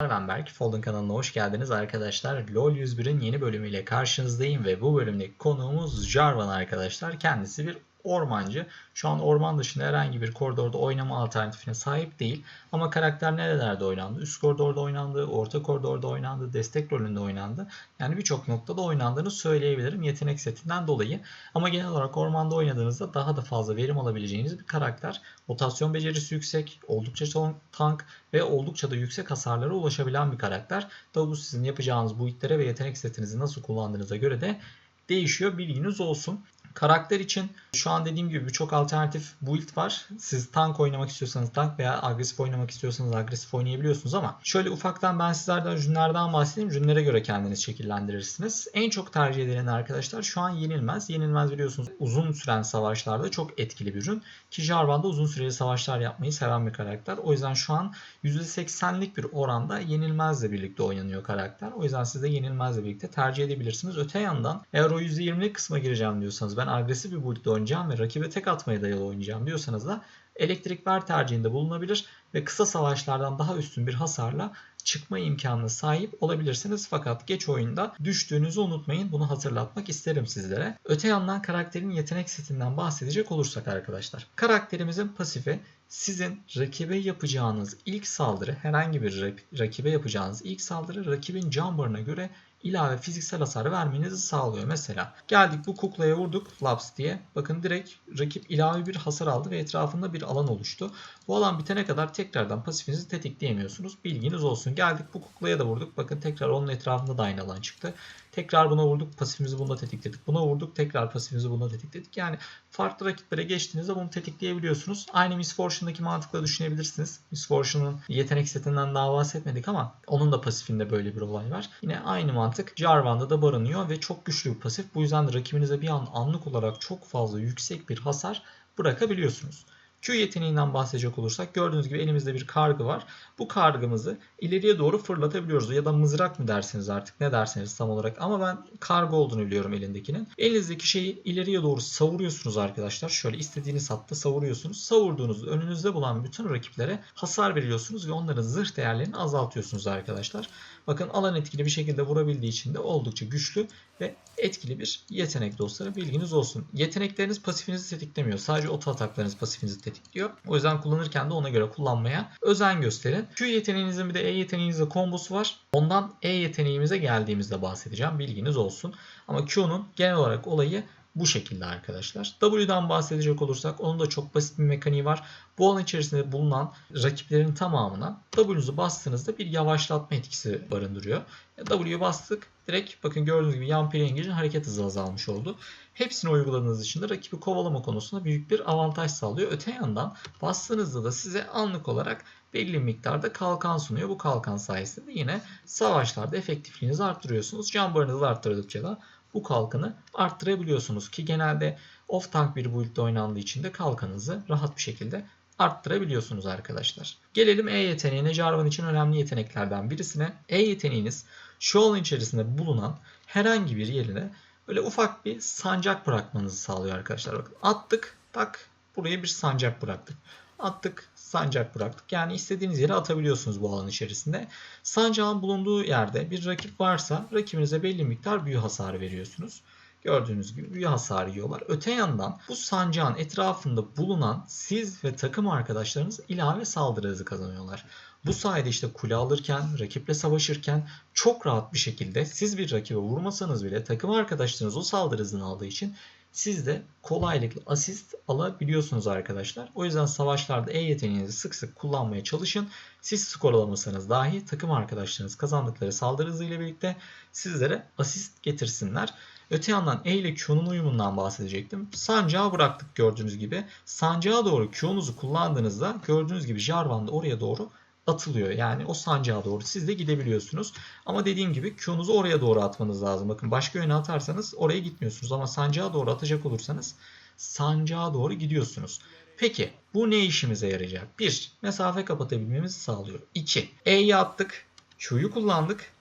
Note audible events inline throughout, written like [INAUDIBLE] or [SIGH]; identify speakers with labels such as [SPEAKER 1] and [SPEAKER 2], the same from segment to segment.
[SPEAKER 1] Ben Berk, Folding kanalına hoş geldiniz arkadaşlar. LoL 101'in yeni bölümüyle karşınızdayım ve bu bölümdeki konuğumuz Jarvan arkadaşlar. Kendisi bir ormancı. Şu an orman dışında herhangi bir koridorda oynama alternatifine sahip değil. Ama karakter nerelerde oynandı? Üst koridorda oynandı, orta koridorda oynandı, destek rolünde oynandı. Yani birçok noktada oynandığını söyleyebilirim yetenek setinden dolayı. Ama genel olarak ormanda oynadığınızda daha da fazla verim alabileceğiniz bir karakter. Rotasyon becerisi yüksek, oldukça son- tank ve oldukça da yüksek hasarlara ulaşabilen bir karakter. Tabi bu sizin yapacağınız bu itlere ve yetenek setinizi nasıl kullandığınıza göre de değişiyor. Bilginiz olsun. Karakter için şu an dediğim gibi birçok alternatif build var. Siz tank oynamak istiyorsanız tank veya agresif oynamak istiyorsanız agresif oynayabiliyorsunuz ama şöyle ufaktan ben sizlerden rünlerden bahsedeyim. Rünlere göre kendiniz şekillendirirsiniz. En çok tercih edilen arkadaşlar şu an yenilmez. Yenilmez biliyorsunuz uzun süren savaşlarda çok etkili bir ürün. Ki Jarvan da uzun süreli savaşlar yapmayı seven bir karakter. O yüzden şu an %80'lik bir oranda yenilmezle birlikte oynanıyor karakter. O yüzden siz de yenilmezle birlikte tercih edebilirsiniz. Öte yandan eğer o %20'lik kısma gireceğim diyorsanız ben agresif bir build'de oynayacağım ve rakibe tek atmaya dayalı oynayacağım diyorsanız da elektrik ver tercihinde bulunabilir ve kısa savaşlardan daha üstün bir hasarla çıkma imkanına sahip olabilirsiniz. Fakat geç oyunda düştüğünüzü unutmayın. Bunu hatırlatmak isterim sizlere. Öte yandan karakterin yetenek setinden bahsedecek olursak arkadaşlar. Karakterimizin pasifi sizin rakibe yapacağınız ilk saldırı herhangi bir rak- rakibe yapacağınız ilk saldırı rakibin barına göre ilave fiziksel hasar vermenizi sağlıyor. Mesela geldik bu kuklaya vurduk laps diye. Bakın direkt rakip ilave bir hasar aldı ve etrafında bir alan oluştu. Bu alan bitene kadar tekrardan pasifinizi tetikleyemiyorsunuz. Bilginiz olsun. Geldik bu kuklaya da vurduk. Bakın tekrar onun etrafında da aynı alan çıktı. Tekrar buna vurduk. Pasifimizi bunda tetikledik. Buna vurduk. Tekrar pasifimizi bunda tetikledik. Yani farklı rakiplere geçtiğinizde bunu tetikleyebiliyorsunuz. Aynı Miss Fortune'daki mantıkla düşünebilirsiniz. Miss Fortune'un yetenek setinden daha bahsetmedik ama onun da pasifinde böyle bir olay var. Yine aynı mantık Jarvan'da da barınıyor ve çok güçlü bir pasif. Bu yüzden de rakibinize bir an anlık olarak çok fazla yüksek bir hasar bırakabiliyorsunuz. Q yeteneğinden bahsedecek olursak gördüğünüz gibi elimizde bir kargı var. Bu kargımızı ileriye doğru fırlatabiliyoruz ya da mızrak mı dersiniz artık ne derseniz tam olarak ama ben kargı olduğunu biliyorum elindekinin. Elinizdeki şeyi ileriye doğru savuruyorsunuz arkadaşlar. Şöyle istediğiniz hatta savuruyorsunuz. Savurduğunuzda önünüzde bulan bütün rakiplere hasar veriyorsunuz ve onların zırh değerlerini azaltıyorsunuz arkadaşlar. Bakın alan etkili bir şekilde vurabildiği için de oldukça güçlü ve etkili bir yetenek dostları bilginiz olsun. Yetenekleriniz pasifinizi tetiklemiyor. Sadece oto ataklarınız pasifinizi tetikliyor. O yüzden kullanırken de ona göre kullanmaya özen gösterin. Q yeteneğinizin bir de E yeteneğinizle kombosu var. Ondan E yeteneğimize geldiğimizde bahsedeceğim. Bilginiz olsun. Ama Q'nun genel olarak olayı bu şekilde arkadaşlar. W'dan bahsedecek olursak onun da çok basit bir mekaniği var. Bu alan içerisinde bulunan rakiplerin tamamına W'nuzu bastığınızda bir yavaşlatma etkisi barındırıyor. W'ye bastık. Direkt bakın gördüğünüz gibi yan engage'in hareket hızı azalmış oldu. Hepsini uyguladığınız için de rakibi kovalama konusunda büyük bir avantaj sağlıyor. Öte yandan bastığınızda da size anlık olarak belli miktarda kalkan sunuyor. Bu kalkan sayesinde yine savaşlarda efektifliğinizi arttırıyorsunuz. Can barınızı arttırdıkça da bu kalkanı arttırabiliyorsunuz ki genelde off tank bir build'de oynandığı için de kalkanınızı rahat bir şekilde arttırabiliyorsunuz arkadaşlar. Gelelim E yeteneğine. Jarvan için önemli yeteneklerden birisine. E yeteneğiniz şu alan içerisinde bulunan herhangi bir yerine böyle ufak bir sancak bırakmanızı sağlıyor arkadaşlar. Bakın attık tak buraya bir sancak bıraktık. Attık sancak bıraktık. Yani istediğiniz yere atabiliyorsunuz bu alan içerisinde. Sancağın bulunduğu yerde bir rakip varsa rakibinize belli miktar büyü hasarı veriyorsunuz. Gördüğünüz gibi büyü hasarı yiyorlar. Öte yandan bu sancağın etrafında bulunan siz ve takım arkadaşlarınız ilave saldırı hızı kazanıyorlar. Bu sayede işte kule alırken, rakiple savaşırken çok rahat bir şekilde siz bir rakibe vurmasanız bile takım arkadaşlarınız o saldırı hızını aldığı için siz de kolaylıkla asist alabiliyorsunuz arkadaşlar. O yüzden savaşlarda E yeteneğinizi sık sık kullanmaya çalışın. Siz skor alamasanız dahi takım arkadaşlarınız kazandıkları saldırı hızı ile birlikte sizlere asist getirsinler. Öte yandan E ile Q'nun uyumundan bahsedecektim. Sancağı bıraktık gördüğünüz gibi. Sancağa doğru Q'nuzu kullandığınızda gördüğünüz gibi Jarvan da oraya doğru atılıyor. Yani o sancağa doğru siz de gidebiliyorsunuz. Ama dediğim gibi Q'nuzu oraya doğru atmanız lazım. Bakın başka yöne atarsanız oraya gitmiyorsunuz. Ama sancağa doğru atacak olursanız sancağa doğru gidiyorsunuz. Peki bu ne işimize yarayacak? 1. Mesafe kapatabilmemizi sağlıyor. 2. E'yi attık. Q'yu kullandık.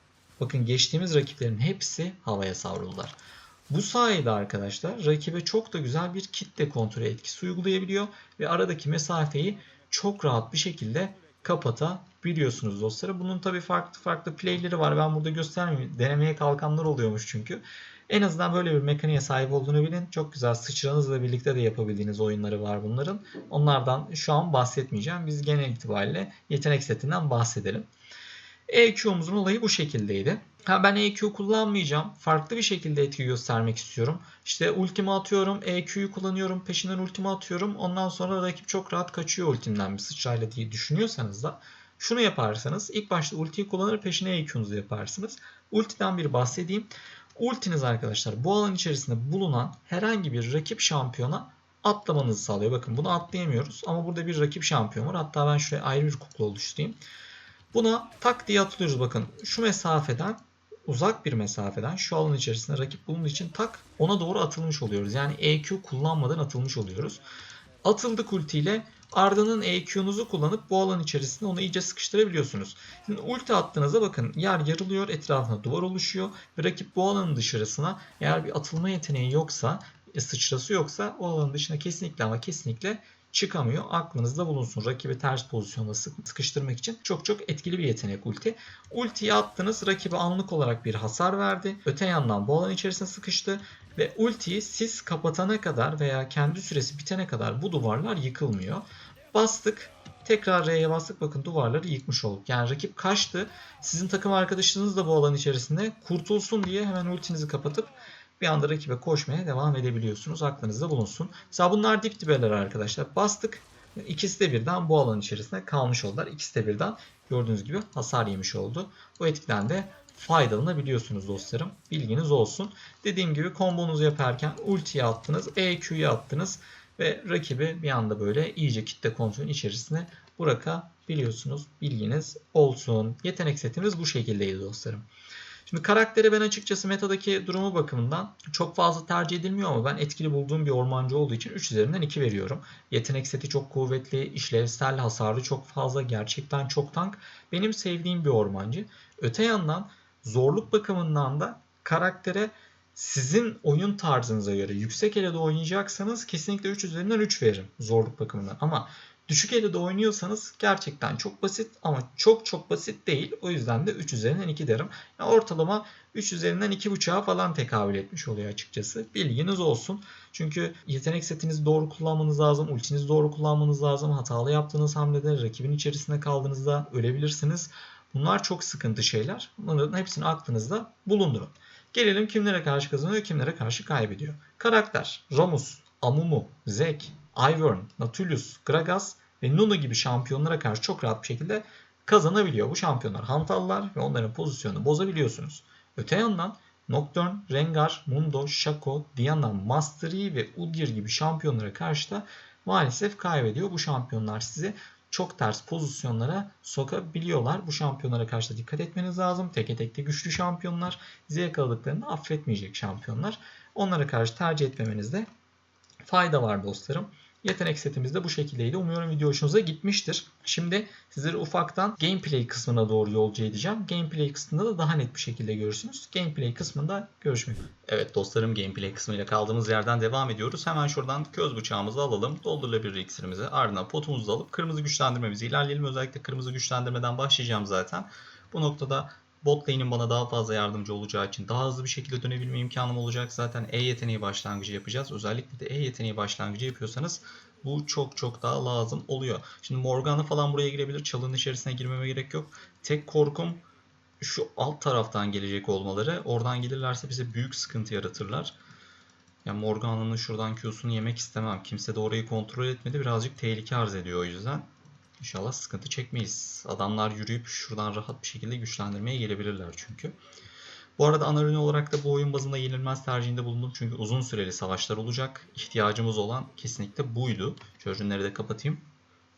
[SPEAKER 1] Bakın geçtiğimiz rakiplerin hepsi havaya savruldular. Bu sayede arkadaşlar rakibe çok da güzel bir kitle kontrolü etkisi uygulayabiliyor ve aradaki mesafeyi çok rahat bir şekilde kapatabiliyorsunuz dostları. Bunun tabii farklı farklı playleri var. Ben burada göstermeyeyim. Denemeye kalkanlar oluyormuş çünkü. En azından böyle bir mekaniğe sahip olduğunu bilin. Çok güzel sıçranızla birlikte de yapabildiğiniz oyunları var bunların. Onlardan şu an bahsetmeyeceğim. Biz genel itibariyle yetenek setinden bahsedelim. EQ'muzun olayı bu şekildeydi. Ha ben EQ kullanmayacağım. Farklı bir şekilde etki göstermek istiyorum. İşte ultimi atıyorum, EQ'yu kullanıyorum, peşinden ultimi atıyorum. Ondan sonra rakip çok rahat kaçıyor ultimden bir sıçrayla diye düşünüyorsanız da şunu yaparsanız ilk başta ultiyi kullanır peşine EQ'nuzu yaparsınız. Ultiden bir bahsedeyim. Ultiniz arkadaşlar bu alan içerisinde bulunan herhangi bir rakip şampiyona atlamanızı sağlıyor. Bakın bunu atlayamıyoruz ama burada bir rakip şampiyon var. Hatta ben şuraya ayrı bir kukla oluşturayım. Buna tak diye atılıyoruz bakın. Şu mesafeden uzak bir mesafeden şu alan içerisinde rakip bulunduğu için tak ona doğru atılmış oluyoruz. Yani EQ kullanmadan atılmış oluyoruz. Atıldık ultiyle ardının EQ'nuzu kullanıp bu alan içerisinde onu iyice sıkıştırabiliyorsunuz. Şimdi ulti attığınızda bakın yer yarılıyor, etrafına duvar oluşuyor ve rakip bu alanın dışarısına eğer bir atılma yeteneği yoksa, e, sıçrası yoksa o alanın dışına kesinlikle ama kesinlikle çıkamıyor. Aklınızda bulunsun. Rakibi ters pozisyonda sıkıştırmak için çok çok etkili bir yetenek ulti. Ultiyi attınız rakibe anlık olarak bir hasar verdi. Öte yandan bu alan içerisine sıkıştı ve ultiyi siz kapatana kadar veya kendi süresi bitene kadar bu duvarlar yıkılmıyor. Bastık Tekrar R'ye bastık. Bakın duvarları yıkmış olduk. Yani rakip kaçtı. Sizin takım arkadaşınız da bu alan içerisinde kurtulsun diye hemen ultinizi kapatıp bir anda rakibe koşmaya devam edebiliyorsunuz. Aklınızda bulunsun. Mesela bunlar dip dibeler arkadaşlar. Bastık. İkisi de birden bu alan içerisinde kalmış oldular. İkisi de birden gördüğünüz gibi hasar yemiş oldu. Bu etkiden de faydalanabiliyorsunuz dostlarım. Bilginiz olsun. Dediğim gibi kombonuzu yaparken ultiyi attınız, EQ'yu attınız ve rakibi bir anda böyle iyice kitle kontrolün içerisine bırakabiliyorsunuz. Bilginiz olsun. Yetenek setimiz bu şekildeydi dostlarım. Şimdi karakteri ben açıkçası metadaki durumu bakımından çok fazla tercih edilmiyor ama ben etkili bulduğum bir ormancı olduğu için 3 üzerinden 2 veriyorum. Yetenek seti çok kuvvetli, işlevsel hasarı çok fazla, gerçekten çok tank. Benim sevdiğim bir ormancı. Öte yandan zorluk bakımından da karaktere sizin oyun tarzınıza göre yüksek elede oynayacaksanız kesinlikle 3 üzerinden 3 veririm zorluk bakımından. Ama düşük elede oynuyorsanız gerçekten çok basit ama çok çok basit değil. O yüzden de 3 üzerinden 2 derim. Yani ortalama 3 üzerinden 2.5'a falan tekabül etmiş oluyor açıkçası. Bilginiz olsun. Çünkü yetenek setinizi doğru kullanmanız lazım. Ultinizi doğru kullanmanız lazım. Hatalı yaptığınız hamlede rakibin içerisinde kaldığınızda ölebilirsiniz. Bunlar çok sıkıntı şeyler. Bunların hepsini aklınızda bulundurun. Gelelim kimlere karşı kazanıyor, kimlere karşı kaybediyor. Karakter, Ramus, Amumu, Zek, Ivern, Nautilus, Gragas ve Nunu gibi şampiyonlara karşı çok rahat bir şekilde kazanabiliyor. Bu şampiyonlar hantallar ve onların pozisyonunu bozabiliyorsunuz. Öte yandan Nocturne, Rengar, Mundo, Shaco, Diana, Master Yi ve Udyr gibi şampiyonlara karşı da maalesef kaybediyor. Bu şampiyonlar sizi çok ters pozisyonlara sokabiliyorlar. Bu şampiyonlara karşı da dikkat etmeniz lazım. Teke tekte güçlü şampiyonlar. Size yakaladıklarını affetmeyecek şampiyonlar. Onlara karşı tercih etmemenizde fayda var dostlarım. Yetenek setimiz de bu şekildeydi. Umuyorum video hoşunuza gitmiştir. Şimdi sizleri ufaktan gameplay kısmına doğru yolcu edeceğim. Gameplay kısmında da daha net bir şekilde görürsünüz. Gameplay kısmında görüşmek üzere. Evet dostlarım gameplay kısmıyla kaldığımız yerden devam ediyoruz. Hemen şuradan köz bıçağımızı alalım. Doldurulabilir iksirimizi. Ardından potumuzu alıp kırmızı güçlendirmemizi ilerleyelim. Özellikle kırmızı güçlendirmeden başlayacağım zaten. Bu noktada bot lane'in bana daha fazla yardımcı olacağı için daha hızlı bir şekilde dönebilme imkanım olacak. Zaten E yeteneği başlangıcı yapacağız. Özellikle de E yeteneği başlangıcı yapıyorsanız bu çok çok daha lazım oluyor. Şimdi Morgana falan buraya girebilir. Çalının içerisine girmeme gerek yok. Tek korkum şu alt taraftan gelecek olmaları. Oradan gelirlerse bize büyük sıkıntı yaratırlar. Yani Morgana'nın şuradan Q'sunu yemek istemem. Kimse de orayı kontrol etmedi. Birazcık tehlike arz ediyor o yüzden. İnşallah sıkıntı çekmeyiz. Adamlar yürüyüp şuradan rahat bir şekilde güçlendirmeye gelebilirler çünkü. Bu arada ana olarak da bu oyun bazında yenilmez tercihinde bulundum. Çünkü uzun süreli savaşlar olacak. İhtiyacımız olan kesinlikle buydu. Şu de kapatayım.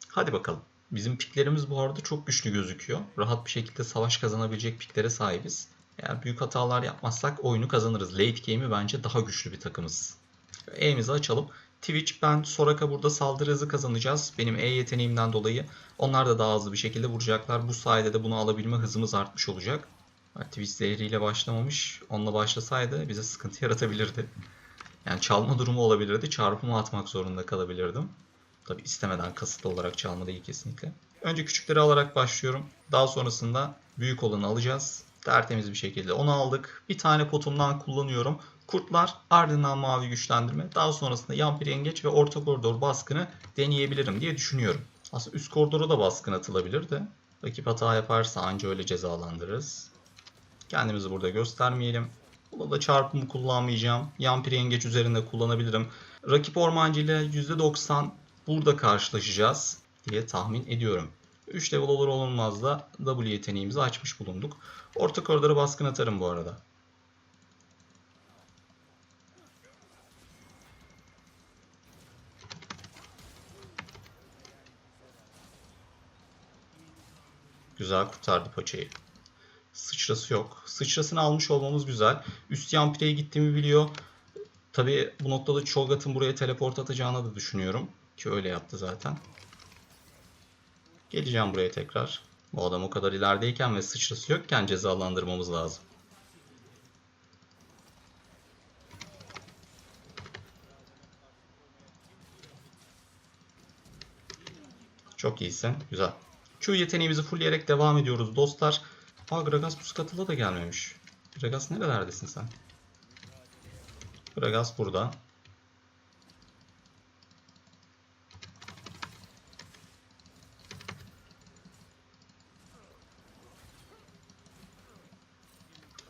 [SPEAKER 1] Hadi bakalım. Bizim piklerimiz bu arada çok güçlü gözüküyor. Rahat bir şekilde savaş kazanabilecek piklere sahibiz. Eğer büyük hatalar yapmazsak oyunu kazanırız. Late game'i bence daha güçlü bir takımız. E'mizi açalım. Twitch ben Soraka burada saldırı hızı kazanacağız. Benim E yeteneğimden dolayı. Onlar da daha hızlı bir şekilde vuracaklar. Bu sayede de bunu alabilme hızımız artmış olacak. Twitch zehriyle başlamamış. Onunla başlasaydı bize sıkıntı [LAUGHS] yaratabilirdi. Yani çalma durumu olabilirdi. Çarpımı atmak zorunda kalabilirdim. Tabi istemeden kasıtlı olarak çalma değil kesinlikle. Önce küçükleri alarak başlıyorum. Daha sonrasında büyük olanı alacağız. Tertemiz bir şekilde onu aldık. Bir tane potumdan kullanıyorum. Kurtlar ardından mavi güçlendirme. Daha sonrasında yan yengeç ve orta koridor baskını deneyebilirim diye düşünüyorum. Aslında üst koridora da baskın atılabilir de. Rakip hata yaparsa anca öyle cezalandırırız. Kendimizi burada göstermeyelim. Burada da çarpımı kullanmayacağım. Yan yengeç üzerinde kullanabilirim. Rakip ormancı ile %90 burada karşılaşacağız diye tahmin ediyorum. 3 level olur olmaz da W yeteneğimizi açmış bulunduk. Orta koridora baskın atarım bu arada. Güzel kurtardı paçayı. Sıçrası yok. Sıçrasını almış olmamız güzel. Üst yan pireye gittiğimi biliyor. Tabi bu noktada Cho'Gath'ın buraya teleport atacağını da düşünüyorum. Ki öyle yaptı zaten. Geleceğim buraya tekrar. Bu adam o kadar ilerideyken ve sıçrası yokken cezalandırmamız lazım. Çok iyisin. Güzel. Q yeteneğimizi fullleyerek devam ediyoruz dostlar. Aa Gragas Muscatıl'a da gelmemiş. Gragas nerelerdesin sen? Gragas burada.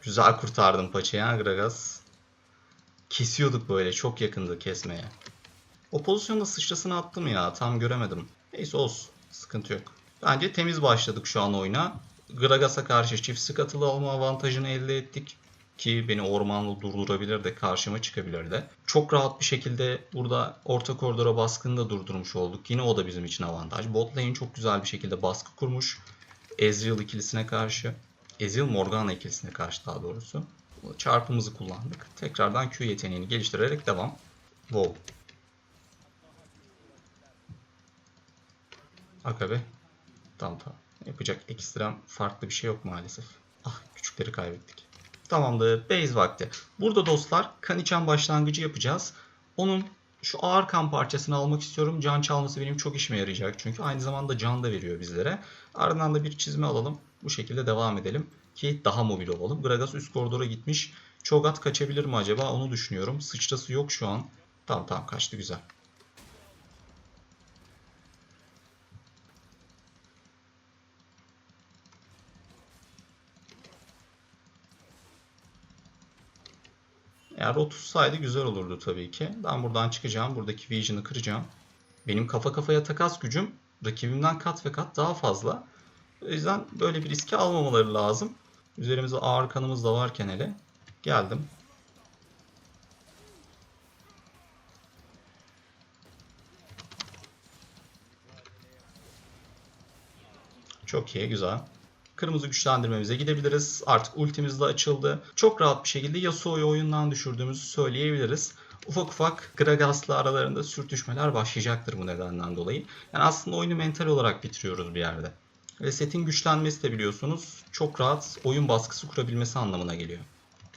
[SPEAKER 1] Güzel kurtardım paçayı ha Gragas. Kesiyorduk böyle. Çok yakındı kesmeye. O pozisyonda sıçrasını attım ya. Tam göremedim. Neyse olsun. Sıkıntı yok. Bence temiz başladık şu an oyuna. Gragas'a karşı çift skatılı olma avantajını elde ettik. Ki beni ormanla durdurabilir de karşıma çıkabilir de. Çok rahat bir şekilde burada orta koridora baskını da durdurmuş olduk. Yine o da bizim için avantaj. Bot çok güzel bir şekilde baskı kurmuş. Ezreal ikilisine karşı. Ezreal Morgana ikilisine karşı daha doğrusu. Çarpımızı kullandık. Tekrardan Q yeteneğini geliştirerek devam. Wow. Akabe. Tamam. Yapacak ekstrem farklı bir şey yok maalesef. Ah küçükleri kaybettik. Tamamdır. Base vakti. Burada dostlar kan içen başlangıcı yapacağız. Onun şu ağır kan parçasını almak istiyorum. Can çalması benim çok işime yarayacak. Çünkü aynı zamanda can da veriyor bizlere. Ardından da bir çizme alalım. Bu şekilde devam edelim. Ki daha mobil olalım. Gragas üst koridora gitmiş. Çogat kaçabilir mi acaba? Onu düşünüyorum. Sıçrası yok şu an. Tamam tamam kaçtı güzel. Eğer o tutsaydı güzel olurdu tabii ki. Ben buradan çıkacağım. Buradaki Vision'ı kıracağım. Benim kafa kafaya takas gücüm rakibimden kat ve kat daha fazla. O yüzden böyle bir riski almamaları lazım. Üzerimizde ağır kanımız da varken hele. Geldim. Çok iyi, güzel. Kırmızı güçlendirmemize gidebiliriz. Artık ultimiz de açıldı. Çok rahat bir şekilde Yasuo'yu oyundan düşürdüğümüzü söyleyebiliriz. Ufak ufak Gragas'la aralarında sürtüşmeler başlayacaktır bu nedenden dolayı. Yani aslında oyunu mental olarak bitiriyoruz bir yerde. Ve setin güçlenmesi de biliyorsunuz çok rahat oyun baskısı kurabilmesi anlamına geliyor.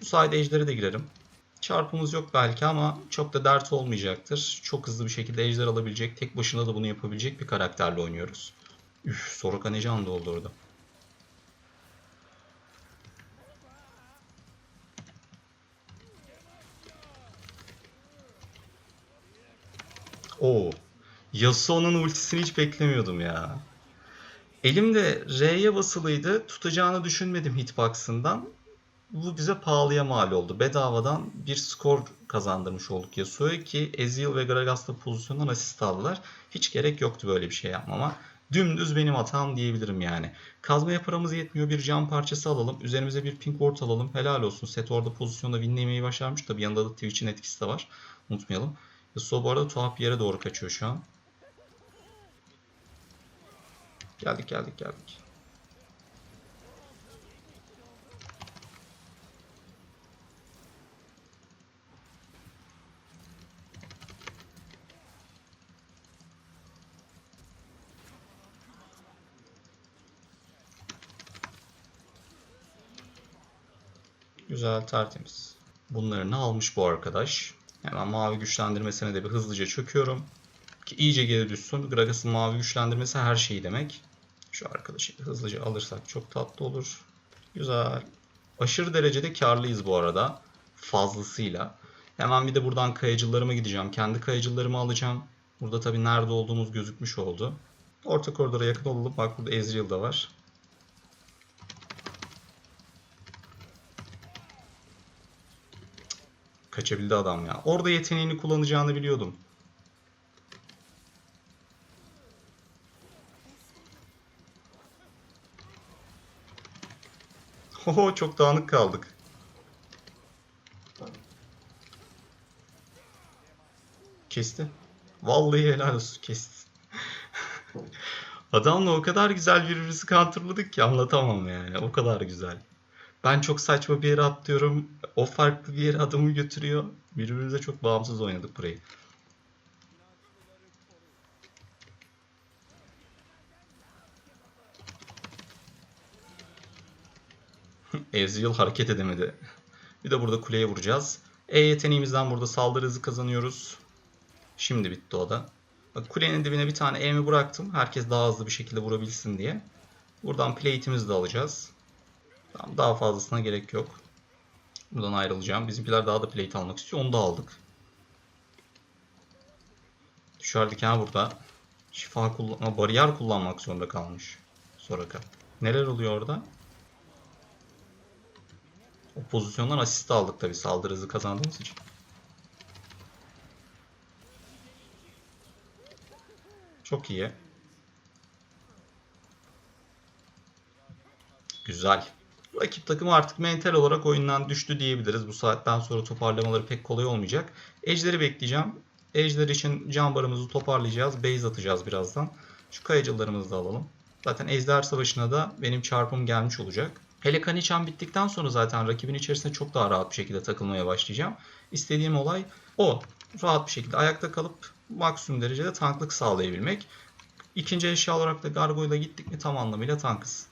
[SPEAKER 1] Bu sayede ejderi de girerim. Çarpımız yok belki ama çok da dert olmayacaktır. Çok hızlı bir şekilde ejder alabilecek, tek başına da bunu yapabilecek bir karakterle oynuyoruz. Üf, Soroka ne can doldu Oo. Yasuo'nun ultisini hiç beklemiyordum ya. Elimde R'ye basılıydı. Tutacağını düşünmedim hitbox'ından. Bu bize pahalıya mal oldu. Bedavadan bir skor kazandırmış olduk Yasuo'ya ki Ezreal ve Gragas'ta pozisyondan asist aldılar. Hiç gerek yoktu böyle bir şey yapmama. Dümdüz benim hatam diyebilirim yani. Kazmaya paramız yetmiyor. Bir cam parçası alalım. Üzerimize bir pink ward alalım. Helal olsun. Set orada pozisyonda winlemeyi başarmış. Tabi yanında da Twitch'in etkisi de var. Unutmayalım. Yasuo bu arada tuhaf yere doğru kaçıyor şu an. Geldik geldik geldik. Güzel tertemiz. Bunlarını almış bu arkadaş. Hemen mavi güçlendirmesine de bir hızlıca çöküyorum. Ki iyice geri düşsün. Gragas'ın mavi güçlendirmesi her şeyi demek. Şu arkadaşı hızlıca alırsak çok tatlı olur. Güzel. Aşırı derecede karlıyız bu arada. Fazlasıyla. Hemen bir de buradan kayıcılarıma gideceğim. Kendi kayıcılarımı alacağım. Burada tabii nerede olduğumuz gözükmüş oldu. Orta koridora yakın olalım. Bak burada Ezreal da var. Kaçabildi adam ya. Orada yeteneğini kullanacağını biliyordum. [LAUGHS] Oho çok dağınık kaldık. Kesti. Vallahi helal olsun kesti. [LAUGHS] Adamla o kadar güzel birbirimizi counterladık ki anlatamam yani. O kadar güzel. Ben çok saçma bir yere atlıyorum. O farklı bir yere adamı götürüyor. Birbirimize çok bağımsız oynadık burayı. [LAUGHS] Ezreal hareket edemedi. Bir de burada kuleye vuracağız. E yeteneğimizden burada saldırı hızı kazanıyoruz. Şimdi bitti o da. Bak kulenin dibine bir tane E'mi bıraktım. Herkes daha hızlı bir şekilde vurabilsin diye. Buradan plate'imizi de alacağız. Tamam, daha fazlasına gerek yok. Buradan ayrılacağım. Bizimkiler daha da plate almak istiyor. Onu da aldık. Düşerdik ha burada. Şifa kullanma, bariyer kullanmak zorunda kalmış. Soraka. Neler oluyor orada? O pozisyondan asist aldık tabi saldırı hızı kazandığımız için. Çok iyi. Güzel. Rakip takım artık mental olarak oyundan düştü diyebiliriz. Bu saatten sonra toparlamaları pek kolay olmayacak. Ejder'i bekleyeceğim. Ejder için can barımızı toparlayacağız. Base atacağız birazdan. Şu kayıcılarımızı da alalım. Zaten Ejder Savaşı'na da benim çarpım gelmiş olacak. Hele Kanichan bittikten sonra zaten rakibin içerisinde çok daha rahat bir şekilde takılmaya başlayacağım. İstediğim olay o. Rahat bir şekilde ayakta kalıp maksimum derecede tanklık sağlayabilmek. İkinci eşya olarak da Gargoyle'a gittik mi tam anlamıyla tankız.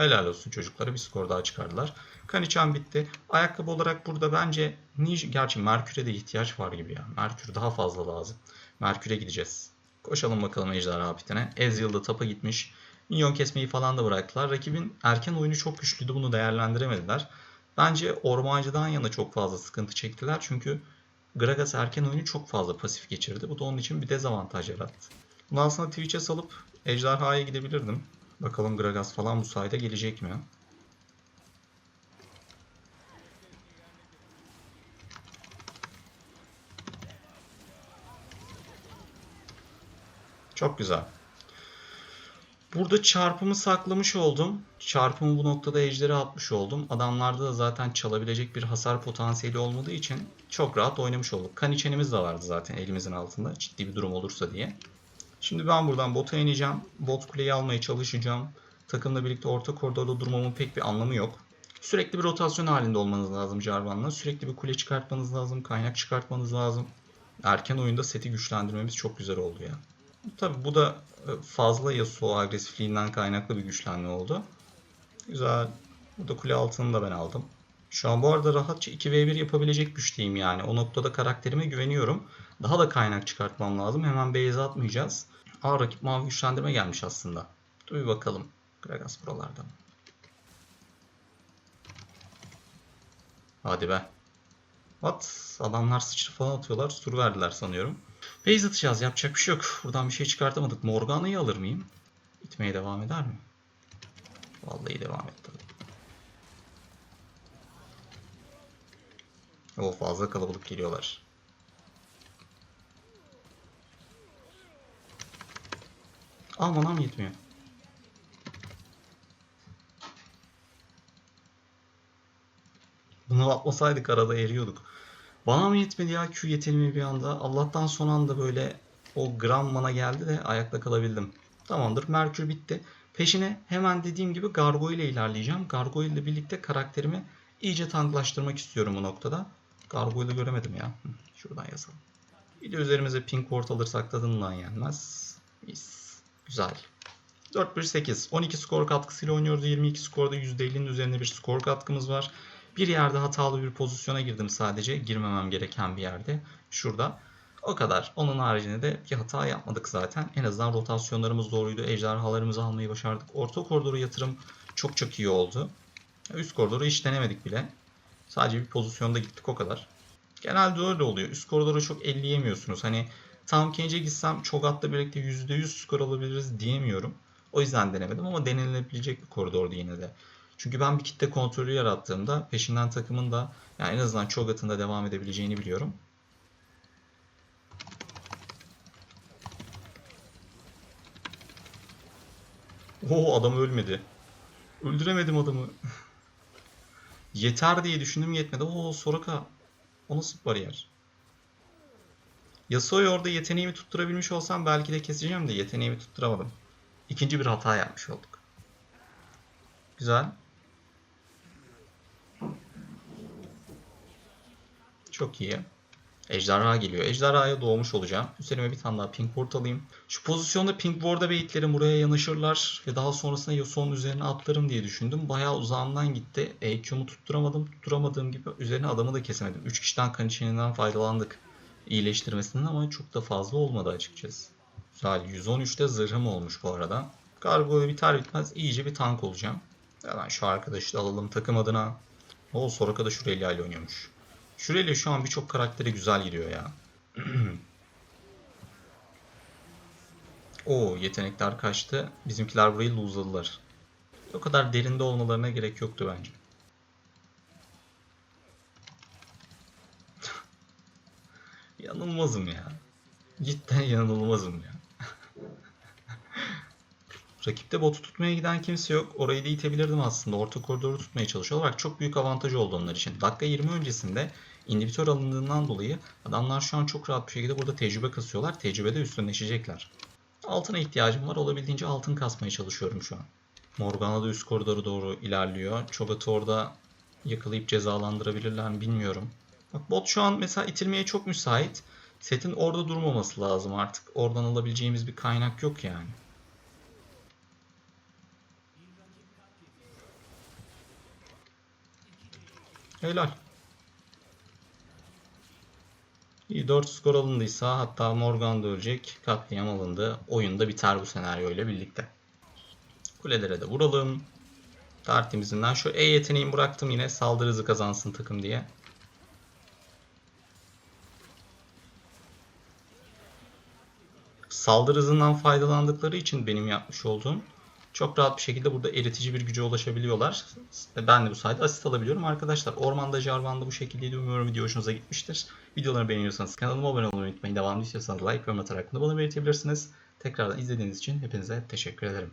[SPEAKER 1] Helal olsun çocuklara bir skor daha çıkardılar. Kanichan bitti. Ayakkabı olarak burada bence Ninja, gerçi Merkür'e de ihtiyaç var gibi ya. Merkür daha fazla lazım. Merkür'e gideceğiz. Koşalım bakalım Ejderha Pitine. Ezreal da tapa gitmiş. Minyon kesmeyi falan da bıraktılar. Rakibin erken oyunu çok güçlüydü. Bunu değerlendiremediler. Bence Ormancı'dan yana çok fazla sıkıntı çektiler. Çünkü Gragas erken oyunu çok fazla pasif geçirdi. Bu da onun için bir dezavantaj yarattı. Bunu aslında Twitch'e salıp Ejderha'ya gidebilirdim. Bakalım Gragas falan bu sayede gelecek mi? Çok güzel. Burada çarpımı saklamış oldum. Çarpımı bu noktada ejderi atmış oldum. Adamlarda da zaten çalabilecek bir hasar potansiyeli olmadığı için çok rahat oynamış olduk. Kaniçenimiz de vardı zaten elimizin altında ciddi bir durum olursa diye. Şimdi ben buradan bota ineceğim. Bot kuleyi almaya çalışacağım. Takımla birlikte orta koridorda durmamın pek bir anlamı yok. Sürekli bir rotasyon halinde olmanız lazım Jarvan'la. Sürekli bir kule çıkartmanız lazım. Kaynak çıkartmanız lazım. Erken oyunda seti güçlendirmemiz çok güzel oldu ya. Tabi bu da e, fazla Yasuo agresifliğinden kaynaklı bir güçlenme oldu. Güzel. Burada kule altını da ben aldım. Şu an bu arada rahatça 2v1 yapabilecek güçteyim yani. O noktada karakterime güveniyorum. Daha da kaynak çıkartmam lazım. Hemen base atmayacağız. Aa rakip mavi güçlendirme gelmiş aslında. Dur bir bakalım. Gragas buralarda mı? Hadi be. What? Adamlar sıçrı falan atıyorlar. Sur verdiler sanıyorum. Base atacağız. Yapacak bir şey yok. Buradan bir şey çıkartamadık. Morgana'yı alır mıyım? İtmeye devam eder mi? Vallahi devam etti. O fazla kalabalık geliyorlar. Aa manam yetmiyor. Bunu atmasaydık arada eriyorduk. Bana mı yetmedi ya Q yeteneğimi bir anda? Allah'tan son anda böyle o gram mana geldi de ayakta kalabildim. Tamamdır. Merkür bitti. Peşine hemen dediğim gibi Gargoyle ile ilerleyeceğim. Gargoyle ile birlikte karakterimi iyice tanklaştırmak istiyorum bu noktada. Gargoyle'ı göremedim ya. Şuradan yazalım. Bir de üzerimize pink ward alırsak tadından yenmez. Mis. Güzel. 4-1-8. 12 skor katkısıyla oynuyoruz. 22 skorda %50'nin üzerinde bir skor katkımız var. Bir yerde hatalı bir pozisyona girdim sadece. Girmemem gereken bir yerde. Şurada. O kadar. Onun haricinde de bir hata yapmadık zaten. En azından rotasyonlarımız doğruydu. Ejderhalarımızı almayı başardık. Orta koridoru yatırım çok çok iyi oldu. Üst koridoru hiç denemedik bile. Sadece bir pozisyonda gittik o kadar. Genelde öyle oluyor. Üst koridoru çok elleyemiyorsunuz. Hani tam Kenç'e gitsem Çogat'la birlikte %100 skor alabiliriz diyemiyorum. O yüzden denemedim ama denilebilecek bir koridordu yine de. Çünkü ben bir kitle kontrolü yarattığımda peşinden takımın da yani en azından Çogat'ın da devam edebileceğini biliyorum. Oo adam ölmedi. Öldüremedim adamı. [LAUGHS] Yeter diye düşündüm yetmedi. Oo Soraka. O nasıl bariyer? Yasuo'yu orada yeteneğimi tutturabilmiş olsam belki de keseceğim de yeteneğimi tutturamadım. İkinci bir hata yapmış olduk. Güzel. Çok iyi. Ejderha geliyor. Ejderhaya doğmuş olacağım. Üzerime bir tane daha pink ward alayım. Şu pozisyonda pink ward'a beyitlerim buraya yanaşırlar ve daha sonrasında Yasuo'nun üzerine atlarım diye düşündüm. Bayağı uzağından gitti. EQ'mu tutturamadım. Tutturamadığım gibi üzerine adamı da kesemedim. 3 kişiden kan faydalandık. İyileştirmesinden ama çok da fazla olmadı açıkçası. Güzel. 113'te zırhım olmuş bu arada. Galiba biter bitmez iyice bir tank olacağım. Hemen şu arkadaşı da alalım takım adına. O Soraka da Şurelya ile oynuyormuş. Şurelya şu an birçok karakteri güzel giriyor ya. [CLEARS THROAT] O yetenekler kaçtı. Bizimkiler burayı luzladılar. O kadar derinde olmalarına gerek yoktu bence. Yanılmazım ya. Cidden yanılmazım ya. [LAUGHS] Rakipte botu tutmaya giden kimse yok. Orayı da itebilirdim aslında. Orta koridoru tutmaya çalışıyorlar. Bak çok büyük avantaj oldu onlar için. Dakika 20 öncesinde inhibitör alındığından dolayı adamlar şu an çok rahat bir şekilde burada tecrübe kasıyorlar. Tecrübede üstünleşecekler. Altına ihtiyacım var. Olabildiğince altın kasmaya çalışıyorum şu an. Morgana da üst koridoru doğru ilerliyor. Çobat'ı orada yakalayıp cezalandırabilirler mi bilmiyorum. Bak bot şu an mesela itilmeye çok müsait. Setin orada durmaması lazım artık. Oradan alabileceğimiz bir kaynak yok yani. Helal. İyi 4 skor alındıysa hatta Morgan da ölecek. Katliam alındı. Oyun da biter bu senaryo ile birlikte. Kulelere de vuralım. Tartimizinden şu E yeteneğimi bıraktım yine saldırı hızı kazansın takım diye. Saldırı hızından faydalandıkları için benim yapmış olduğum çok rahat bir şekilde burada eritici bir güce ulaşabiliyorlar. Ben de bu sayede asist alabiliyorum. Arkadaşlar Ormanda Jarvan'da bu şekildeydi. Umarım video hoşunuza gitmiştir. Videoları beğeniyorsanız kanalıma abone olmayı unutmayın. Devamlı istiyorsanız like yorum atarak da bana belirtebilirsiniz. Tekrardan izlediğiniz için hepinize teşekkür ederim.